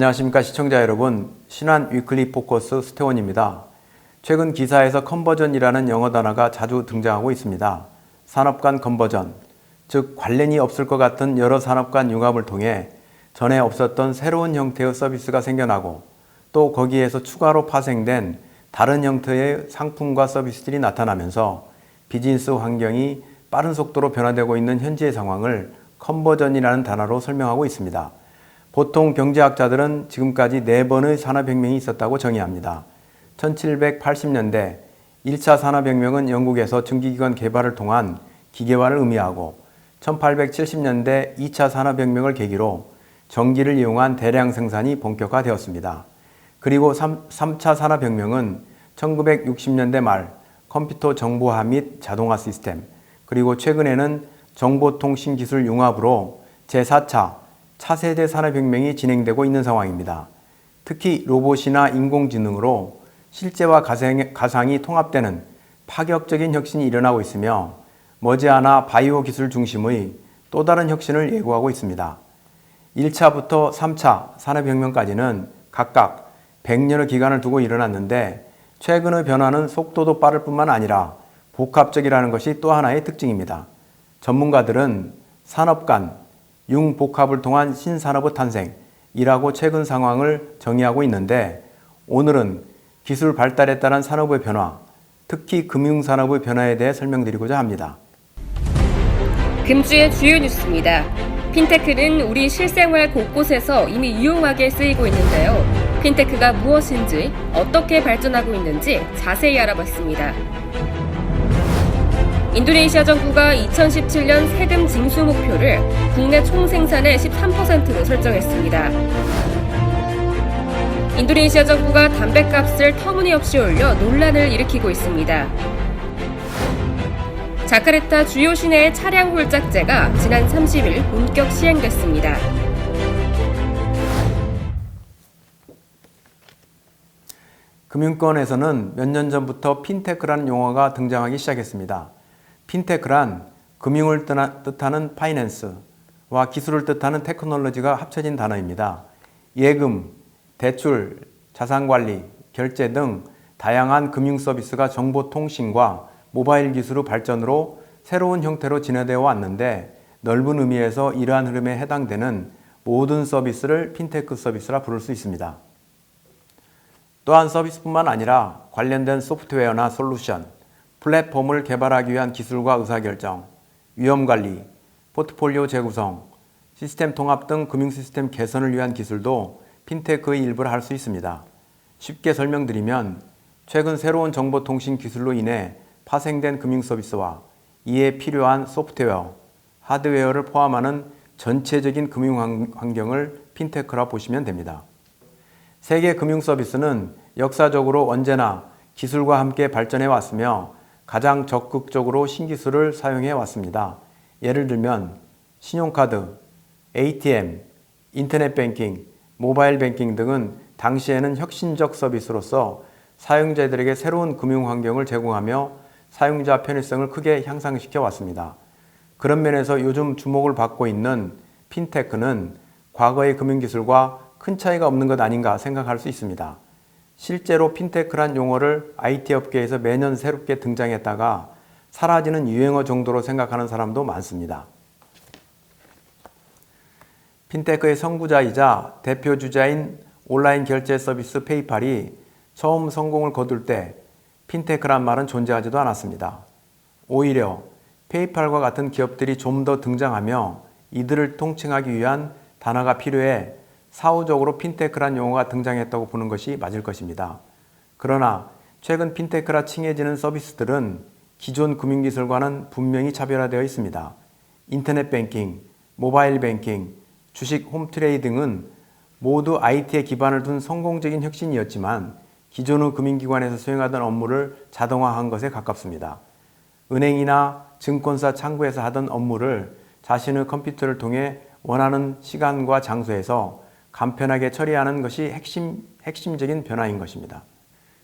안녕하십니까 시청자 여러분 신한 위클리 포커스 스테원입니다. 최근 기사에서 컨버전이라는 영어 단어가 자주 등장하고 있습니다. 산업 간 컨버전, 즉 관련이 없을 것 같은 여러 산업 간 융합을 통해 전에 없었던 새로운 형태의 서비스가 생겨나고 또 거기에서 추가로 파생된 다른 형태의 상품과 서비스들이 나타나면서 비즈니스 환경이 빠른 속도로 변화되고 있는 현재의 상황을 컨버전이라는 단어로 설명하고 있습니다. 보통 경제학자들은 지금까지 네 번의 산업혁명이 있었다고 정의합니다. 1780년대 1차 산업혁명은 영국에서 증기기관 개발을 통한 기계화를 의미하고 1870년대 2차 산업혁명을 계기로 전기를 이용한 대량 생산이 본격화되었습니다. 그리고 3, 3차 산업혁명은 1960년대 말 컴퓨터 정보화 및 자동화 시스템, 그리고 최근에는 정보통신기술 융합으로 제4차 차세대 산업혁명이 진행되고 있는 상황입니다. 특히 로봇이나 인공지능으로 실제와 가상이 통합되는 파격적인 혁신이 일어나고 있으며 머지않아 바이오 기술 중심의 또 다른 혁신을 예고하고 있습니다. 1차부터 3차 산업혁명까지는 각각 100년의 기간을 두고 일어났는데 최근의 변화는 속도도 빠를 뿐만 아니라 복합적이라는 것이 또 하나의 특징입니다. 전문가들은 산업 간 융복합을 통한 신산업의 탄생이라고 최근 상황을 정의하고 있는데 오늘은 기술 발달에 따른 산업의 변화, 특히 금융산업의 변화에 대해 설명드리고자 합니다. 금주의 주요 뉴스입니다. 핀테크는 우리 실생활 곳곳에서 이미 유용하게 쓰이고 있는데요. 핀테크가 무엇인지, 어떻게 발전하고 있는지 자세히 알아봤습니다. 인도네시아 정부가 2017년 세금 징수 목표를 국내 총생산의 13%로 설정했습니다. 인도네시아 정부가 담배값을 터무니없이 올려 논란을 일으키고 있습니다. 자카르타 주요 시내의 차량 홀짝제가 지난 30일 본격 시행됐습니다. 금융권에서는 몇 년 전부터 핀테크라는 용어가 등장하기 시작했습니다. 핀테크란 금융을 뜻하는 파이낸스와 기술을 뜻하는 테크놀로지가 합쳐진 단어입니다. 예금, 대출, 자산관리, 결제 등 다양한 금융 서비스가 정보통신과 모바일 기술의 발전으로 새로운 형태로 진화되어 왔는데 넓은 의미에서 이러한 흐름에 해당되는 모든 서비스를 핀테크 서비스라 부를 수 있습니다. 또한 서비스뿐만 아니라 관련된 소프트웨어나 솔루션, 플랫폼을 개발하기 위한 기술과 의사결정, 위험관리, 포트폴리오 재구성, 시스템 통합 등 금융 시스템 개선을 위한 기술도 핀테크의 일부를 할 수 있습니다. 쉽게 설명드리면 최근 새로운 정보통신 기술로 인해 파생된 금융 서비스와 이에 필요한 소프트웨어, 하드웨어를 포함하는 전체적인 금융 환경을 핀테크라 보시면 됩니다. 세계 금융 서비스는 역사적으로 언제나 기술과 함께 발전해 왔으며 가장 적극적으로 신기술을 사용해 왔습니다. 예를 들면 신용카드, ATM, 인터넷 뱅킹, 모바일 뱅킹 등은 당시에는 혁신적 서비스로서 사용자들에게 새로운 금융 환경을 제공하며 사용자 편의성을 크게 향상시켜 왔습니다. 그런 면에서 요즘 주목을 받고 있는 핀테크는 과거의 금융기술과 큰 차이가 없는 것 아닌가 생각할 수 있습니다. 실제로 핀테크란 용어를 IT 업계에서 매년 새롭게 등장했다가 사라지는 유행어 정도로 생각하는 사람도 많습니다. 핀테크의 선구자이자 대표 주자인 온라인 결제 서비스 페이팔이 처음 성공을 거둘 때 핀테크란 말은 존재하지도 않았습니다. 오히려 페이팔과 같은 기업들이 좀 더 등장하며 이들을 통칭하기 위한 단어가 필요해 사후적으로 핀테크란 용어가 등장했다고 보는 것이 맞을 것입니다. 그러나 최근 핀테크라 칭해지는 서비스들은 기존 금융기술과는 분명히 차별화되어 있습니다. 인터넷 뱅킹, 모바일 뱅킹, 주식 홈트레이딩은 모두 IT에 기반을 둔 성공적인 혁신이었지만 기존의 금융기관에서 수행하던 업무를 자동화한 것에 가깝습니다. 은행이나 증권사 창구에서 하던 업무를 자신의 컴퓨터를 통해 원하는 시간과 장소에서 간편하게 처리하는 것이 핵심, 핵심적인 변화인 것입니다.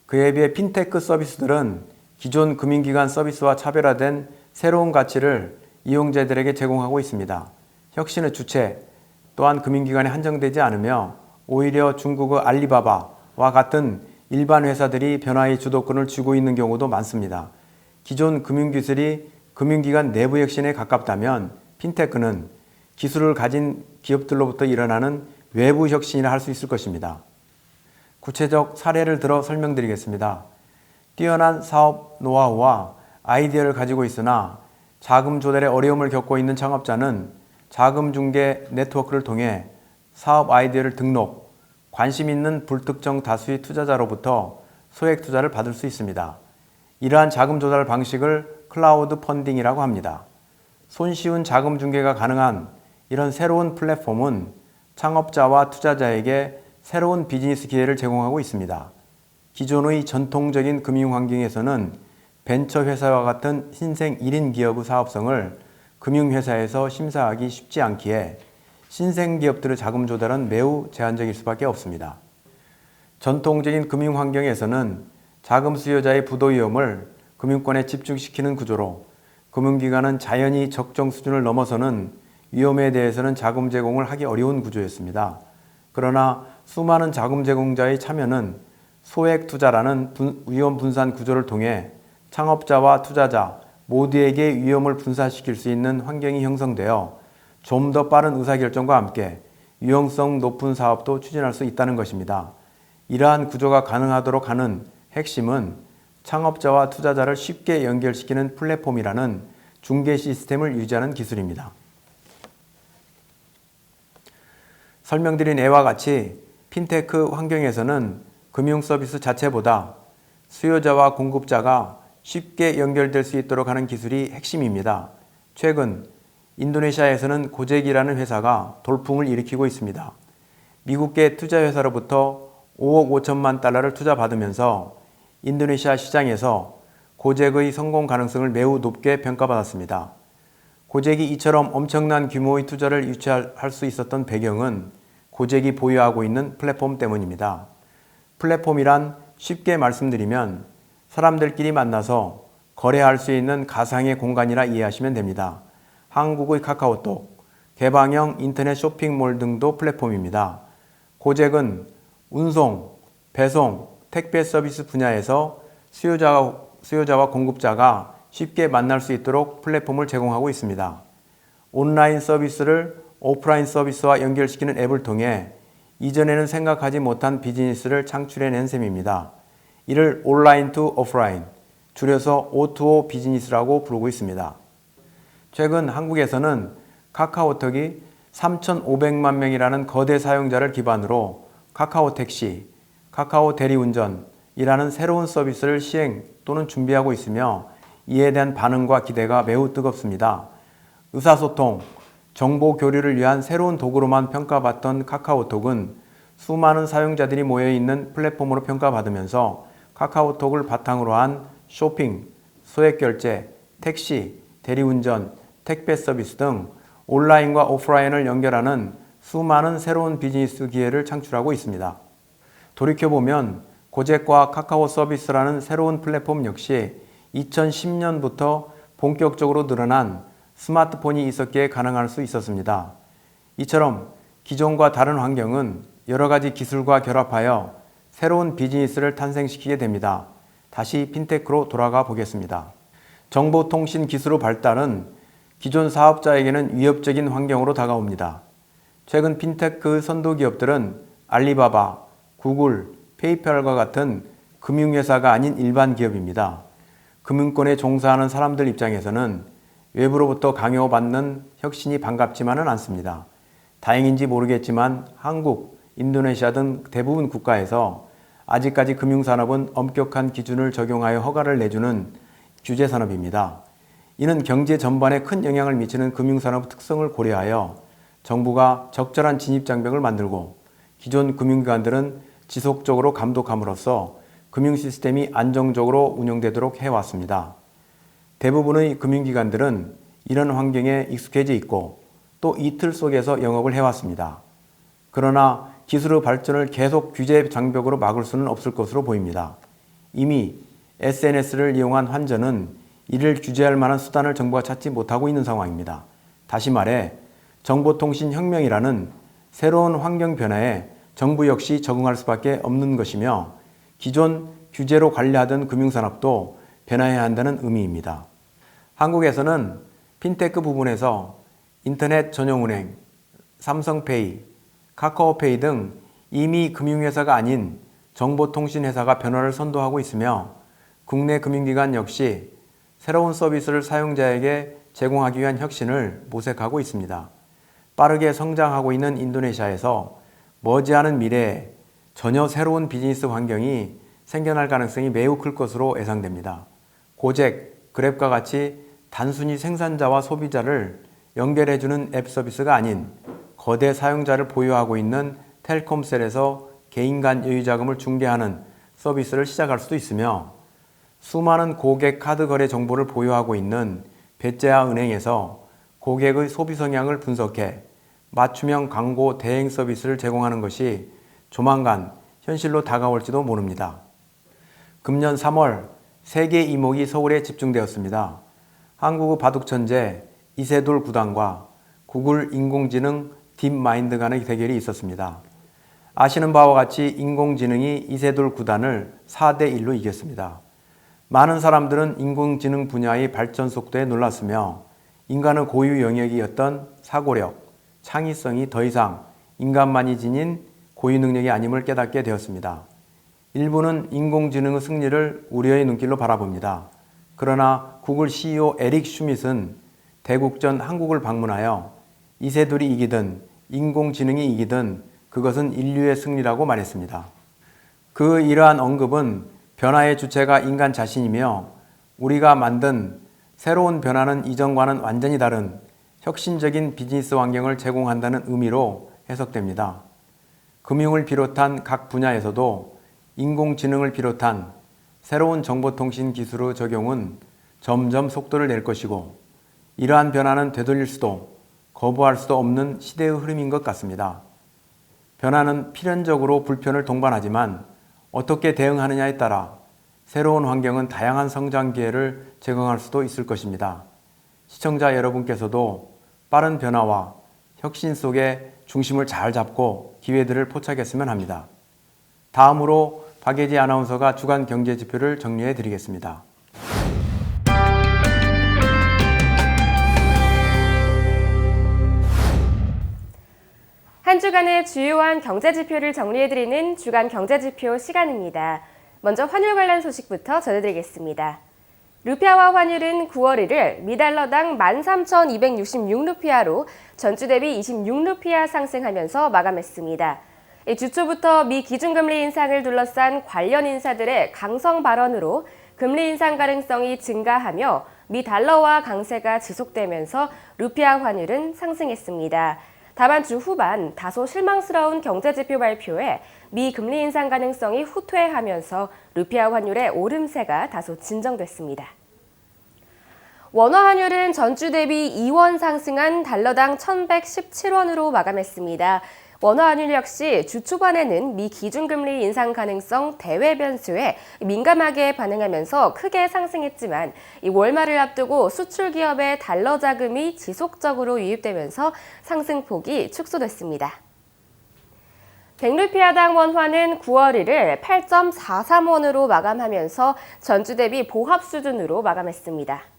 그에 비해 핀테크 서비스들은 기존 금융기관 서비스와 차별화된 새로운 가치를 이용자들에게 제공하고 있습니다. 혁신의 주체 또한 금융기관에 한정되지 않으며 오히려 중국의 알리바바와 같은 일반 회사들이 변화의 주도권을 쥐고 있는 경우도 많습니다. 기존 금융기술이 금융기관 내부 혁신에 가깝다면 핀테크는 기술을 가진 기업들로부터 일어나는 외부 혁신이라 할 수 있을 것입니다. 구체적 사례를 들어 설명드리겠습니다. 뛰어난 사업 노하우와 아이디어를 가지고 있으나 자금 조달에 어려움을 겪고 있는 창업자는 자금 중개 네트워크를 통해 사업 아이디어를 등록, 관심 있는 불특정 다수의 투자자로부터 소액 투자를 받을 수 있습니다. 이러한 자금 조달 방식을 클라우드 펀딩이라고 합니다. 손쉬운 자금 중개가 가능한 이런 새로운 플랫폼은 창업자와 투자자에게 새로운 비즈니스 기회를 제공하고 있습니다. 기존의 전통적인 금융 환경에서는 벤처 회사와 같은 신생 1인 기업의 사업성을 금융회사에서 심사하기 쉽지 않기에 신생 기업들의 자금 조달은 매우 제한적일 수밖에 없습니다. 전통적인 금융 환경에서는 자금 수요자의 부도 위험을 금융권에 집중시키는 구조로 금융기관은 자연히 적정 수준을 넘어서는 위험에 대해서는 자금 제공을 하기 어려운 구조였습니다. 그러나 수많은 자금 제공자의 참여는 소액 투자라는 분- 위험 분산 구조를 통해 창업자와 투자자 모두에게 위험을 분산시킬 수 있는 환경이 형성되어 좀 더 빠른 의사결정과 함께 유용성 높은 사업도 추진할 수 있다는 것입니다. 이러한 구조가 가능하도록 하는 핵심은 창업자와 투자자를 쉽게 연결시키는 플랫폼이라는 중개 시스템을 유지하는 기술입니다. 설명드린 애와 같이 핀테크 환경에서는 금융 서비스 자체보다 수요자와 공급자가 쉽게 연결될 수 있도록 하는 기술이 핵심입니다. 최근 인도네시아에서는 고잭이라는 회사가 돌풍을 일으키고 있습니다. 미국계 투자회사로부터 5억 5천만 달러를 투자받으면서 인도네시아 시장에서 고잭의 성공 가능성을 매우 높게 평가받았습니다. 고잭이 이처럼 엄청난 규모의 투자를 유치할 수 있었던 배경은 고잭이 보유하고 있는 플랫폼 때문입니다. 플랫폼이란 쉽게 말씀드리면 사람들끼리 만나서 거래할 수 있는 가상의 공간이라 이해하시면 됩니다. 한국의 카카오톡, 개방형 인터넷 쇼핑몰 등도 플랫폼입니다. 고잭은 운송, 배송, 택배 서비스 분야에서 수요자와, 수요자와 공급자가 쉽게 만날 수 있도록 플랫폼을 제공하고 있습니다. 온라인 서비스를 오프라인 서비스와 연결시키는 앱을 통해 이전에는 생각하지 못한 비즈니스를 창출해낸 셈입니다. 이를 온라인 투 오프라인, 줄여서 O2O 비즈니스라고 부르고 있습니다. 최근 한국에서는 카카오톡이 3,500만 명이라는 거대 사용자를 기반으로 카카오 택시, 카카오 대리운전이라는 새로운 서비스를 시행 또는 준비하고 있으며 이에 대한 반응과 기대가 매우 뜨겁습니다. 의사소통, 정보 교류를 위한 새로운 도구로만 평가받던 카카오톡은 수많은 사용자들이 모여 있는 플랫폼으로 평가받으면서 카카오톡을 바탕으로 한 쇼핑, 소액 결제, 택시, 대리운전, 택배 서비스 등 온라인과 오프라인을 연결하는 수많은 새로운 비즈니스 기회를 창출하고 있습니다. 돌이켜보면 고잭과 카카오 서비스라는 새로운 플랫폼 역시 2010년부터 본격적으로 늘어난 스마트폰이 있었기에 가능할 수 있었습니다. 이처럼 기존과 다른 환경은 여러 가지 기술과 결합하여 새로운 비즈니스를 탄생시키게 됩니다. 다시 핀테크로 돌아가 보겠습니다. 정보통신 기술의 발달은 기존 사업자에게는 위협적인 환경으로 다가옵니다. 최근 핀테크 선도 기업들은 알리바바, 구글, 페이팔과 같은 금융회사가 아닌 일반 기업입니다. 금융권에 종사하는 사람들 입장에서는 외부로부터 강요받는 혁신이 반갑지만은 않습니다. 다행인지 모르겠지만 한국, 인도네시아 등 대부분 국가에서 아직까지 금융산업은 엄격한 기준을 적용하여 허가를 내주는 규제 산업입니다. 이는 경제 전반에 큰 영향을 미치는 금융산업 특성을 고려하여 정부가 적절한 진입장벽을 만들고 기존 금융기관들은 지속적으로 감독함으로써 금융 시스템이 안정적으로 운영되도록 해왔습니다. 대부분의 금융기관들은 이런 환경에 익숙해져 있고 또 이 틀 속에서 영업을 해왔습니다. 그러나 기술의 발전을 계속 규제 장벽으로 막을 수는 없을 것으로 보입니다. 이미 SNS를 이용한 환전은 이를 규제할 만한 수단을 정부가 찾지 못하고 있는 상황입니다. 다시 말해 정보통신 혁명이라는 새로운 환경 변화에 정부 역시 적응할 수밖에 없는 것이며 기존 규제로 관리하던 금융산업도 변화해야 한다는 의미입니다. 한국에서는 핀테크 부분에서 인터넷 전용은행, 삼성페이, 카카오페이 등 이미 금융회사가 아닌 정보통신회사가 변화를 선도하고 있으며 국내 금융기관 역시 새로운 서비스를 사용자에게 제공하기 위한 혁신을 모색하고 있습니다. 빠르게 성장하고 있는 인도네시아에서 머지않은 미래에 전혀 새로운 비즈니스 환경이 생겨날 가능성이 매우 클 것으로 예상됩니다. 고잭, 그랩과 같이 단순히 생산자와 소비자를 연결해주는 앱 서비스가 아닌 거대 사용자를 보유하고 있는 텔콤셀에서 개인 간 여유 자금을 중개하는 서비스를 시작할 수도 있으며 수많은 고객 카드 거래 정보를 보유하고 있는 배째아 은행에서 고객의 소비 성향을 분석해 맞춤형 광고 대행 서비스를 제공하는 것이 조만간 현실로 다가올지도 모릅니다. 금년 3월 세계 이목이 서울에 집중되었습니다. 한국의 바둑 천재 이세돌 구단과 구글 인공지능 딥마인드 간의 대결이 있었습니다. 아시는 바와 같이 인공지능이 이세돌 구단을 4대 1로 이겼습니다. 많은 사람들은 인공지능 분야의 발전 속도에 놀랐으며 인간의 고유 영역이었던 사고력, 창의성이 더 이상 인간만이 지닌 고유 능력이 아님을 깨닫게 되었습니다. 일부는 인공지능의 승리를 우려의 눈길로 바라봅니다. 그러나 구글 CEO 에릭 슈밋은 대국 전 한국을 방문하여 이세돌이 이기든 인공지능이 이기든 그것은 인류의 승리라고 말했습니다. 그 이러한 언급은 변화의 주체가 인간 자신이며 우리가 만든 새로운 변화는 이전과는 완전히 다른 혁신적인 비즈니스 환경을 제공한다는 의미로 해석됩니다. 금융을 비롯한 각 분야에서도 인공지능을 비롯한 새로운 정보통신 기술의 적용은 점점 속도를 낼 것이고 이러한 변화는 되돌릴 수도 거부할 수도 없는 시대의 흐름인 것 같습니다. 변화는 필연적으로 불편을 동반하지만 어떻게 대응하느냐에 따라 새로운 환경은 다양한 성장 기회를 제공할 수도 있을 것입니다. 시청자 여러분께서도 빠른 변화와 혁신 속에 중심을 잘 잡고 기회들을 포착했으면 합니다. 다음으로 박예지 아나운서가 주간 경제 지표를 정리해 드리겠습니다. 한 주간의 주요한 경제 지표를 정리해 드리는 주간 경제 지표 시간입니다. 먼저 환율 관련 소식부터 전해드리겠습니다. 루피아화 환율은 9월 1일 미달러당 13,266루피아로 전주 대비 26루피아 상승하면서 마감했습니다. 주 초부터 미 기준금리 인상을 둘러싼 관련 인사들의 강성 발언으로 금리 인상 가능성이 증가하며 미 달러와 강세가 지속되면서 루피아 환율은 상승했습니다. 다만 주 후반 다소 실망스러운 경제 지표 발표에 미 금리 인상 가능성이 후퇴하면서 루피아 환율의 오름세가 다소 진정됐습니다. 원화 환율은 전주 대비 2원 상승한 달러당 1,117원으로 마감했습니다. 원화 환율 역시 주 초반에는 미 기준금리 인상 가능성 대외 변수에 민감하게 반응하면서 크게 상승했지만 이 월말을 앞두고 수출 기업의 달러 자금이 지속적으로 유입되면서 상승폭이 축소됐습니다. 백루피아당 원화는 9월 1일 8.43원으로 마감하면서 전주 대비 보합 수준으로 마감했습니다.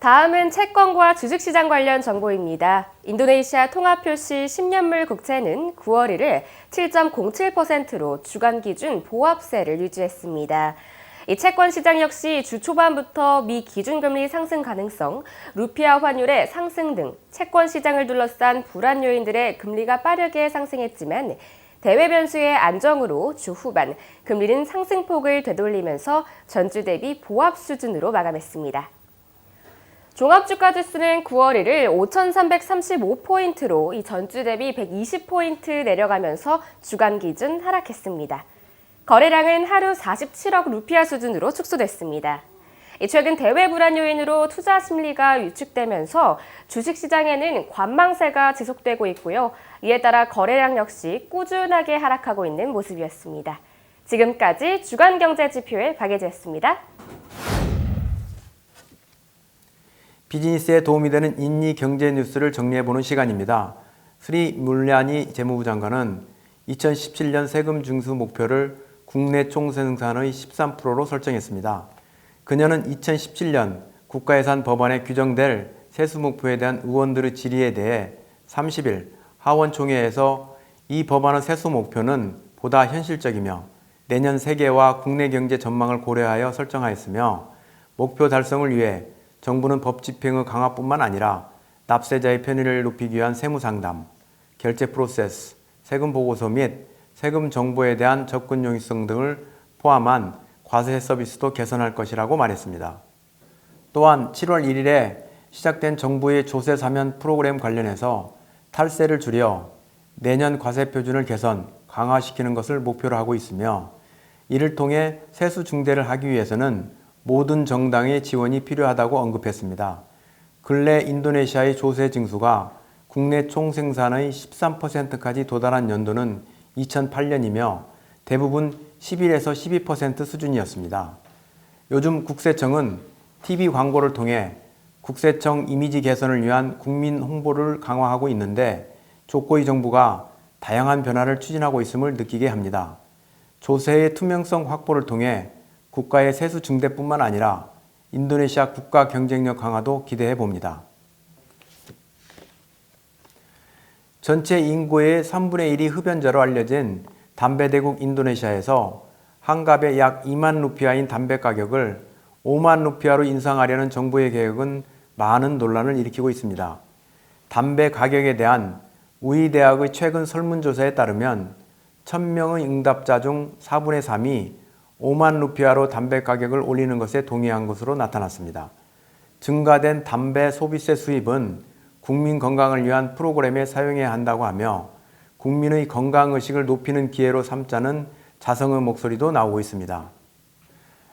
다음은 채권과 주식시장 관련 정보입니다. 인도네시아 통합표시 10년물 국채는 9월 1일 7.07%로 주간 기준 보합세를 유지했습니다. 이 채권 시장 역시 주 초반부터 미 기준금리 상승 가능성, 루피아 환율의 상승 등 채권 시장을 둘러싼 불안 요인들의 금리가 빠르게 상승했지만 대외 변수의 안정으로 주 후반 금리는 상승폭을 되돌리면서 전주 대비 보합 수준으로 마감했습니다. 종합주가 지수는 9월 1일 5,335포인트로 이 전주 대비 120포인트 내려가면서 주간 기준 하락했습니다. 거래량은 하루 47억 루피아 수준으로 축소됐습니다. 최근 대외 불안 요인으로 투자 심리가 위축되면서 주식시장에는 관망세가 지속되고 있고요. 이에 따라 거래량 역시 꾸준하게 하락하고 있는 모습이었습니다. 지금까지 주간 경제 지표의 박예지였습니다. 비즈니스에 도움이 되는 인리 경제 뉴스를 정리해 보는 시간입니다. 스리 물ля니 재무부 장관은 2017년 세금 징수 목표를 국내 총생산의 13%로 설정했습니다. 그녀는 2017년 국가예산 법안에 규정될 세수 목표에 대한 의원들의 질의에 대해 30일 하원총회에서 이 법안의 세수 목표는 보다 현실적이며 내년 세계와 국내 경제 전망을 고려하여 설정하였으며 목표 달성을 위해 정부는 법 집행의 강화뿐만 아니라 납세자의 편의를 높이기 위한 세무 상담, 결제 프로세스, 세금 보고서 및 세금 정보에 대한 접근 용이성 등을 포함한 과세 서비스도 개선할 것이라고 말했습니다. 또한 7월 1일에 시작된 정부의 조세 사면 프로그램 관련해서 탈세를 줄여 내년 과세 표준을 개선, 강화시키는 것을 목표로 하고 있으며 이를 통해 세수 중대를 하기 위해서는 모든 정당의 지원이 필요하다고 언급했습니다. 근래 인도네시아의 조세 징수가 국내 총생산의 13%까지 도달한 연도는 2008년이며 대부분 11에서 12% 수준이었습니다. 요즘 국세청은 TV 광고를 통해 국세청 이미지 개선을 위한 국민 홍보를 강화하고 있는데 조코이 정부가 다양한 변화를 추진하고 있음을 느끼게 합니다. 조세의 투명성 확보를 통해 국가의 세수 증대뿐만 아니라 인도네시아 국가 경쟁력 강화도 기대해 봅니다. 전체 인구의 3분의 1이 흡연자로 알려진 담배 대국 인도네시아에서 한 갑에 약 2만 루피아인 담배 가격을 5만 루피아로 인상하려는 정부의 계획은 많은 논란을 일으키고 있습니다. 담배 가격에 대한 우리 대학의 최근 설문조사에 따르면 1000명의 응답자 중 4분의 3이 5만 루피아로 담배 가격을 올리는 것에 동의한 것으로 나타났습니다. 증가된 담배 소비세 수입은 국민 건강을 위한 프로그램에 사용해야 한다고 하며 국민의 건강의식을 높이는 기회로 삼자는 자성의 목소리도 나오고 있습니다.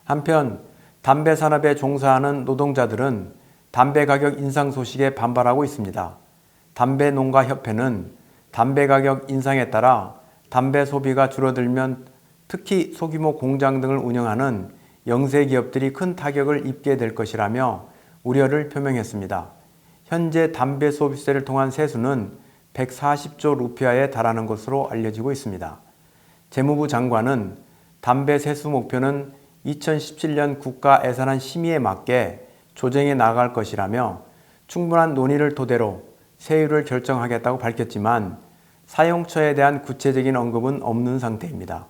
한편 담배 산업에 종사하는 노동자들은 담배 가격 인상 소식에 반발하고 있습니다. 담배 농가 협회는 담배 가격 인상에 따라 담배 소비가 줄어들면 특히 소규모 공장 등을 운영하는 영세 기업들이 큰 타격을 입게 될 것이라며 우려를 표명했습니다. 현재 담배 소비세를 통한 세수는 140조 루피아에 달하는 것으로 알려지고 있습니다. 재무부 장관은 담배 세수 목표는 2017년 국가 예산안 심의에 맞게 조정해 나갈 것이라며 충분한 논의를 토대로 세율을 결정하겠다고 밝혔지만 사용처에 대한 구체적인 언급은 없는 상태입니다.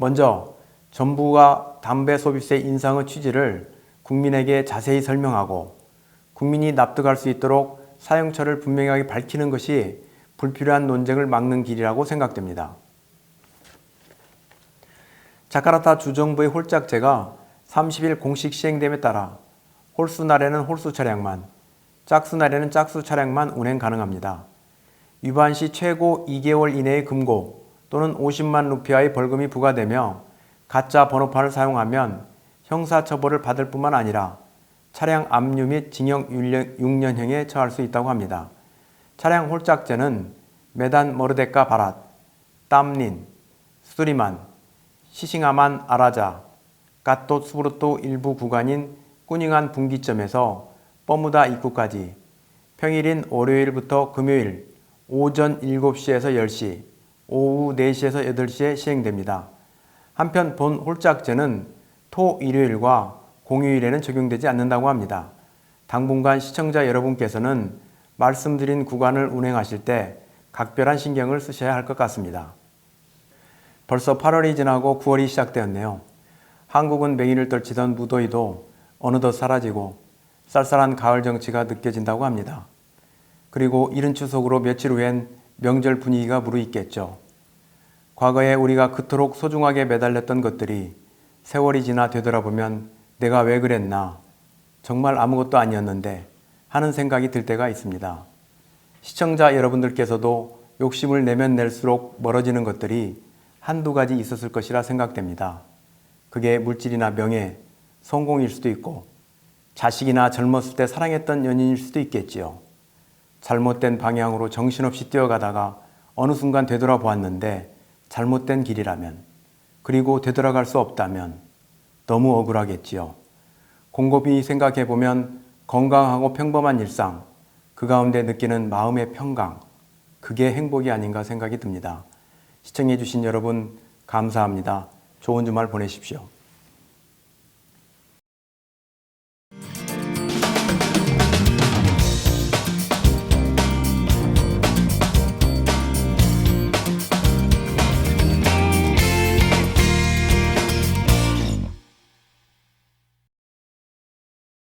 먼저 정부가 담배 소비세 인상의 취지를 국민에게 자세히 설명하고 국민이 납득할 수 있도록 사용처를 분명하게 밝히는 것이 불필요한 논쟁을 막는 길이라고 생각됩니다. 자카르타 주정부의 홀짝제가 30일 공식 시행됨에 따라 홀수 날에는 홀수 차량만, 짝수 날에는 짝수 차량만 운행 가능합니다. 위반 시 최고 2개월 이내의 금고 또는 50만 루피아의 벌금이 부과되며 가짜 번호판을 사용하면 형사처벌을 받을 뿐만 아니라 차량 압류 및 징역 6년형에 처할 수 있다고 합니다. 차량 홀짝제는 메단 머르데카 바랏, 땀린, 수리만, 시싱아만 아라자, 까또 수브르토 일부 구간인 꾸닝한 분기점에서 버무다 입구까지 평일인 월요일부터 금요일 오전 7시에서 10시, 오후 4시에서 8시에 시행됩니다. 한편 본 홀짝제는 토 일요일과 공휴일에는 적용되지 않는다고 합니다. 당분간 시청자 여러분께서는 말씀드린 구간을 운행하실 때 각별한 신경을 쓰셔야 할 것 같습니다. 벌써 8월이 지나고 9월이 시작되었네요. 한국은 맹인을 떨치던 무더위도 어느덧 사라지고 쌀쌀한 가을 정치가 느껴진다고 합니다. 그리고 이른 추석으로 며칠 후엔 명절 분위기가 무르익겠죠. 과거에 우리가 그토록 소중하게 매달렸던 것들이 세월이 지나 되돌아보면 내가 왜 그랬나, 정말 아무것도 아니었는데 하는 생각이 들 때가 있습니다. 시청자 여러분들께서도 욕심을 내면 낼수록 멀어지는 것들이 한두 가지 있었을 것이라 생각됩니다. 그게 물질이나 명예, 성공일 수도 있고 자식이나 젊었을 때 사랑했던 연인일 수도 있겠지요. 잘못된 방향으로 정신없이 뛰어가다가 어느 순간 되돌아보았는데 잘못된 길이라면 그리고 되돌아갈 수 없다면 너무 억울하겠지요. 곰곰이 생각해 보면 건강하고 평범한 일상, 그 가운데 느끼는 마음의 평강, 그게 행복이 아닌가 생각이 듭니다. 시청해주신 여러분 감사합니다. 좋은 주말 보내십시오.